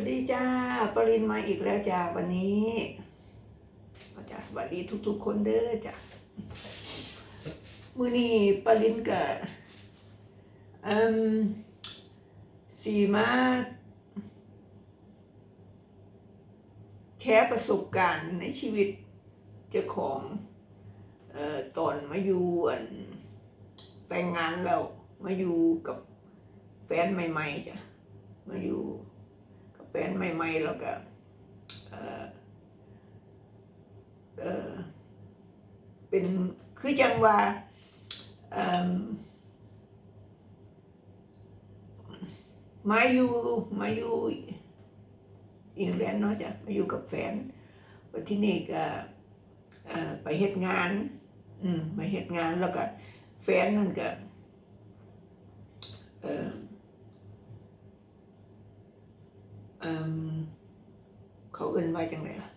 วัสดีจ้า ปรินมาอีกแล้วจ้าวันนี้ก็จะสวัสดีทุก ๆ คนเด้อจ้ามือนี้ปรินกับอ่มสีมาแชร์ประสบการณ์ในชีวิตเจ้าของเอ่อตอนมาอยู่กันแต่งงานแล้วมาอยู่กับแฟนใหม่ ๆจ้ะมาอยู่ นใหม่ๆแล้วก็เออเออเป็นคือจังว่าเอิ่มมาอยู่มาอยู่อิงแลนด์เนาะจ้ะมาอยู่กับแฟนวันที่นี่ก็เอ่อไปเฮ็ดงาน อืมไปเฮ็ดงานแล้วก็แฟนนั่นก็เออ เขาเอื่นไว้จังไดล่ะ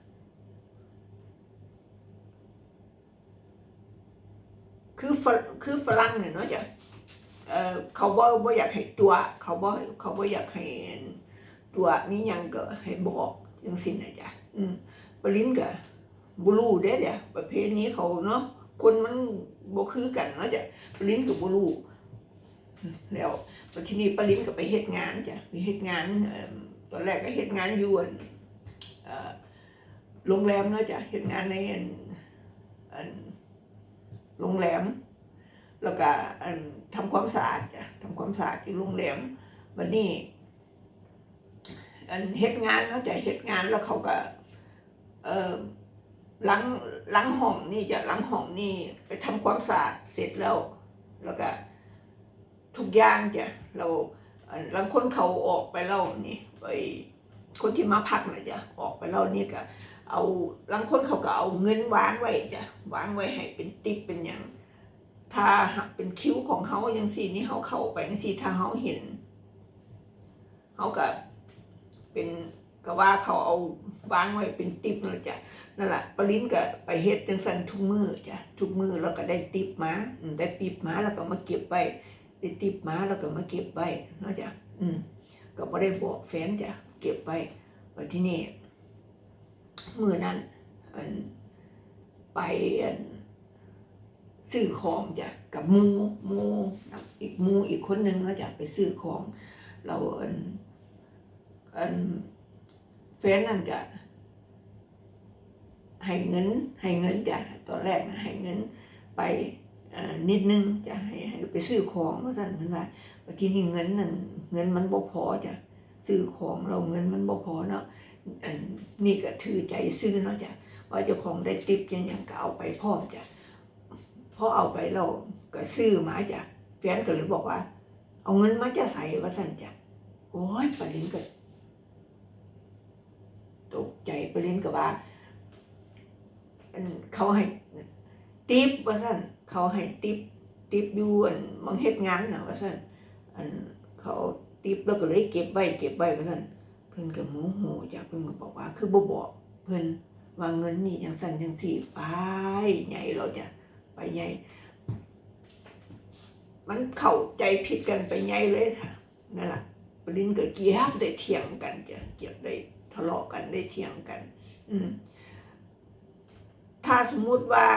คือฝรคือฝรั่งเนี่ยเนาะจ้ะเขาบ่บ่อยากให้ตัว เขาบ่เขาบ่อยากให้ตัวมีหยังก็ให้บอกจังซี่นะจ้ะอืมปรินก็บ่รู้เด้จ้ะประเภทนี้เขาเนาะคนมันบ่คือกันเนาะจ้ะปรินก็บ่รู้แล้วที่นี้ปรินก็ไปเฮ็ดงานจ้ะไปเฮ็ดงานเอิ่ม ตอนแรกก็เฮ็ดงานอยู่อั่นโรงแรมเนาะจ้ะเฮ็ดงานในอันโรงแรม แล้วก็อันทำความสะอาดจ้ะทำความสะอาดที่โรงแรมวันนี้อันเฮ็ดงานเนาะจ้ะเฮ็ดงานแล้วเขาก็เออหลังหลังห้องนี่จะหลังห้องนี่ไปทำความสะอาดเสร็จแล้ว แล้วก็ทุกอย่างจ้ะเราอันแล้วคนเขาออกไปแล้วนี่ คนที่มาพักนะจ๊ะออกไปแล้วนี่ก็เอาลังคนเขาก็เอาเงินวางไว้จ้ะวางไว้ให้เป็นติปเป็นอย่างถ้าเป็นคิ้วของเขาอย่างสี่นี่เขาเข้าไปอย่างสี่ถ้าเขาเห็นเขาก็เป็นก็ว่าเขาเอาวางไว้เป็นติปนะจ๊ะนั่นแหละปริ้นก็ไปเฮ็ดจังสันทุกมือจ้ะทุกมือแล้วก็ได้ติปมาได้ติปมาแล้วก็มาเก็บไว้ได้ติบมาแล้วก็มาเก็บไว้เนาะจ้ะอืม ก็บ่ได้บอกแฟนจ้ะเก็บไว้วันที่นี่มือนั้นอันไปอันซื้อของจ้ะกับมูมูอีกมูอีกคนหนึ่งเนาะจ้ะไปซื้อของ เราอันอันแฟนนั่นก็ให้เงินให้เงินจ้ะตอนแรกนะให้เงินไปอ่อนิดนึงจะให้ให้ ไปซื้อของว่าสั่นมันว่าว่าที่นี่เงินนั่นเงินมันบ่พอจ้ะซื้อของเราเงินมันบ่พอเนาะอันนี่ก็ถือใจซื้อเนาะจ้ะว่าเจ้าของได้ติปยังยังก็เอาไปพร้อมจ้ะพอเอาไปเราก็ซื้อมาจ้ะแฟนก็เลยบอกว่า เอาเงินมาจะใส่ว่าสั่นจ้ะโอ้ยปรินก็ตกใจปรินก็ว่าอันเขาให้ติปว่าซั่นเขาให้ติป ติปอยู่อันบางเฮ็ดงานน่ะว่าซั่นอันเขาติปแล้วก็เลยเก็บไว้เก็บไว้ว่าซั่นเพิ่นก็โมโหจ้ะเพิ่นก็บอกว่า คือบ่บอกเพิ่นว่าเงินนี่จังซั่นจังซี่ไปใหญ่แล้วจ้ะไปใหญ่มันเข้าใจผิดกันไปใหญ่เลยค่ะนั่นล่ะปรินก็เกียดได้เถียงกันจ้ะเกียดได้ทะเลาะกันได้เถียงกัน อืมถ้าสมมุติว่า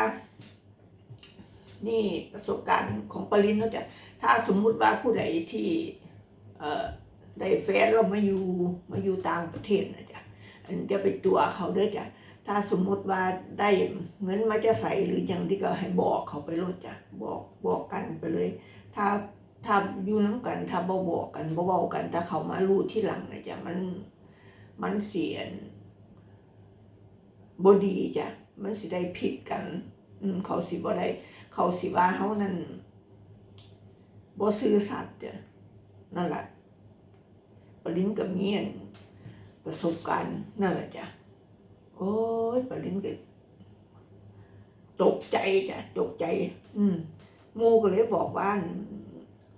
นี่ประสบการณ์ของปรินเนาะจ้ะถ้าสมมุติว่าผู้ใดที่เอ่อได้แฟนเรามาอยู่มาอยู่ต่างประเทศนะจ๊ะอันจะไปตัวเขาเด้อจ้ะถ้าสมมติว่าได้เงินมาจะใส่หรืออย่างที่ก็ให้บอกเขาไปรถจ้ะบอกบอกกันไปเลย ถ้าถ้าอยู่น้ำกันถ้าบ่บอกกันบ่เว้ากันถ้าเขามารู้ที่หลังนะจ๊ะมันมันเสียนบดีจ้ะมันสิได้ผิดกัน อืมเขาสิบ่ได้ เขาสิว่าเฮานั่นบ่ซื่อสัตย์จ้ะนั่นแหละปรินกับเมียนประสบการณ์นั่นแหละจ้ะโอ้ยปรินก็ตกใจจ้ะตกใจ อืมมูก็เลยบอกว่า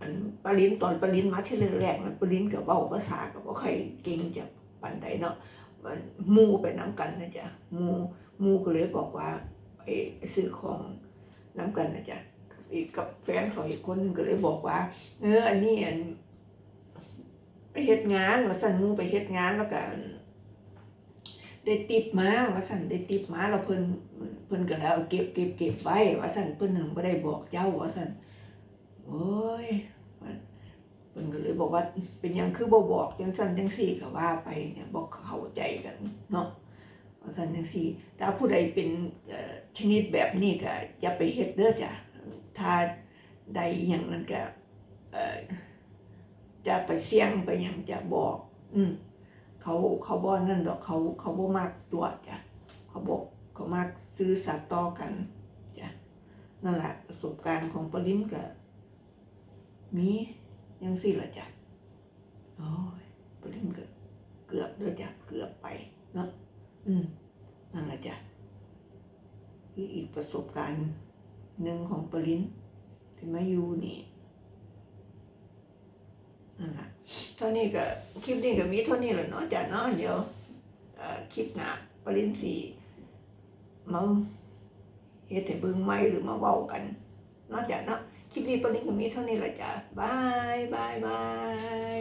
อันปรินตอนปรินมาที่แรกๆนปรินกับเว้าภาษากับว่าใครเก่งจะปานใดเนาะมันมูไปน้ำกันนะจ๊ะมูมูก็เลยบอกว่าไปไปซื้อของ น้ำกันนะจ๊ะอีกกับแฟนเขาอีกคนหนึ่งก็เลยบอกว่า เอออันนี้อันไปเฮ็ดงานว่าสั่นมูไปเฮ็ดงานแล้วก็ได้ติปมาว่าสั่นได้ติปมาแล้วเพิ่นเพิ่นก็แล้วเก็บเก็บเก็บไว้ว่าสั่นเพิ่นถึงบ่ได้บอกเจ้าว่าสั่นโอ้ยเพิ่นก็เลยบอกว่าเป็นยังคือบ่บอกจังซั่นจังซี่ก็ว่าไปเนี่ยบ่เข้าใจกันเนาะว่าซั่นจังซี่ถ้าผู้ใดเป็นเอ่อ ชนิดแบบนี้ก็อย่าไปเฮ็ดเด้อจ้ะถ้าใดอย่างนั้นก็จะไปเสี่ยงไปหยังจะบอก อืมเขาเขาบ่นั่นดอกเขาเขาบ่มักตัวจ้ะเขาบอกเขามักซื้อสัตว์ต่อกันจ้ะนั่นแหละประสบการณ์ของปรินก็มียังสิละจ้ะโอ้ยปรินก็เกือบด้อจ้ะเกือบไปเนาะอืมนั่นแหละจ้ะคืออีก ประสบการณ์หนึ่งของปรินที่มาอยู่นี่นั่นแหละเท่านี้ก็คลิปนี้ก็มีเท่านี้แหละเนาะจ้ะเนาะเดี๋ยวคลิปหน้าปรินสีมาเฮ็ดให้เบิ่งใหม่หรือมาเว้ากันเนาะจ้ะเนาะคลิปนี้ปรินก็มีเท่านี้แหละจ้ะบายบายบาย